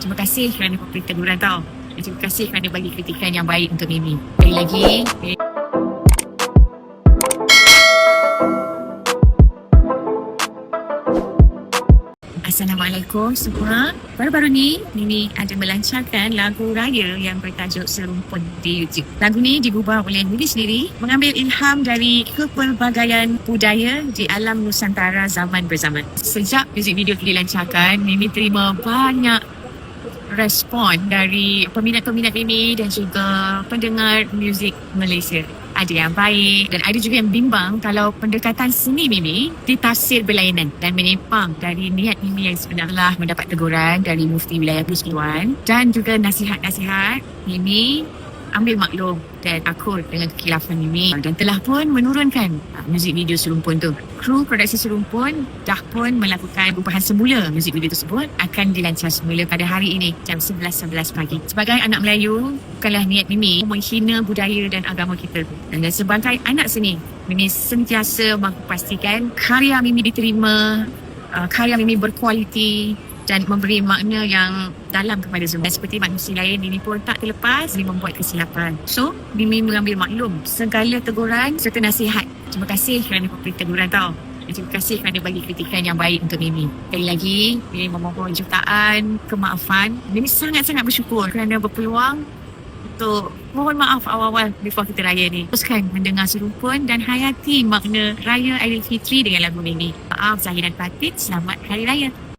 Terima kasih kerana memberi teguran tau. Terima kasih kerana bagi kritikan yang baik untuk Mimi. Sekali lagi, Assalamualaikum semua. Baru-baru ni, Mimi ada melancarkan lagu raya yang bertajuk Serumpun di YouTube. Lagu ni digubah oleh Mimi sendiri mengambil ilham dari kepelbagaian budaya di alam Nusantara zaman berzaman. Sejak muzik video dilancarkan, Mimi terima banyak respon dari peminat-peminat Mimi dan juga pendengar muzik Malaysia. Ada yang baik dan ada juga yang bimbang kalau pendekatan seni Mimi ditafsir berlainan dan menyimpang dari niat Mimi yang sebenarnya mendapat teguran dari Mufti Wilayah Persekutuan dan juga nasihat-nasihat Mimi ambil maklum dan akur dengan kekilafan Mimi dan telah pun menurunkan uh, muzik video Serumpun tu. Kru produksi Serumpun dah pun melakukan upahan semula muzik video tersebut akan dilancar semula pada hari ini jam 11.11 pagi. Sebagai anak Melayu, bukanlah niat Mimi menghina budaya dan agama kita. Dan sebagai anak seni, Mimi sentiasa mahu pastikan karya Mimi diterima, uh, karya Mimi berkualiti dan memberi makna yang dalam kepada semua. Dan seperti manusia lain, Mimi pun tak terlepas Mimi membuat kesilapan. So, Mimi mengambil maklum segala teguran serta nasihat. Terima kasih kerana memberi teguran tau. Dan terima kasih kerana bagi kritikan yang baik untuk Mimi. Sekali lagi, Mimi memohon jutaan kemaafan. Mimi sangat-sangat bersyukur kerana berpeluang untuk mohon maaf awal-awal before kita raya ni. Teruskan mendengar serumpun dan hayati makna Raya Aidilfitri dengan lagu Mimi. Maaf Zahir dan Fatin, selamat Hari Raya.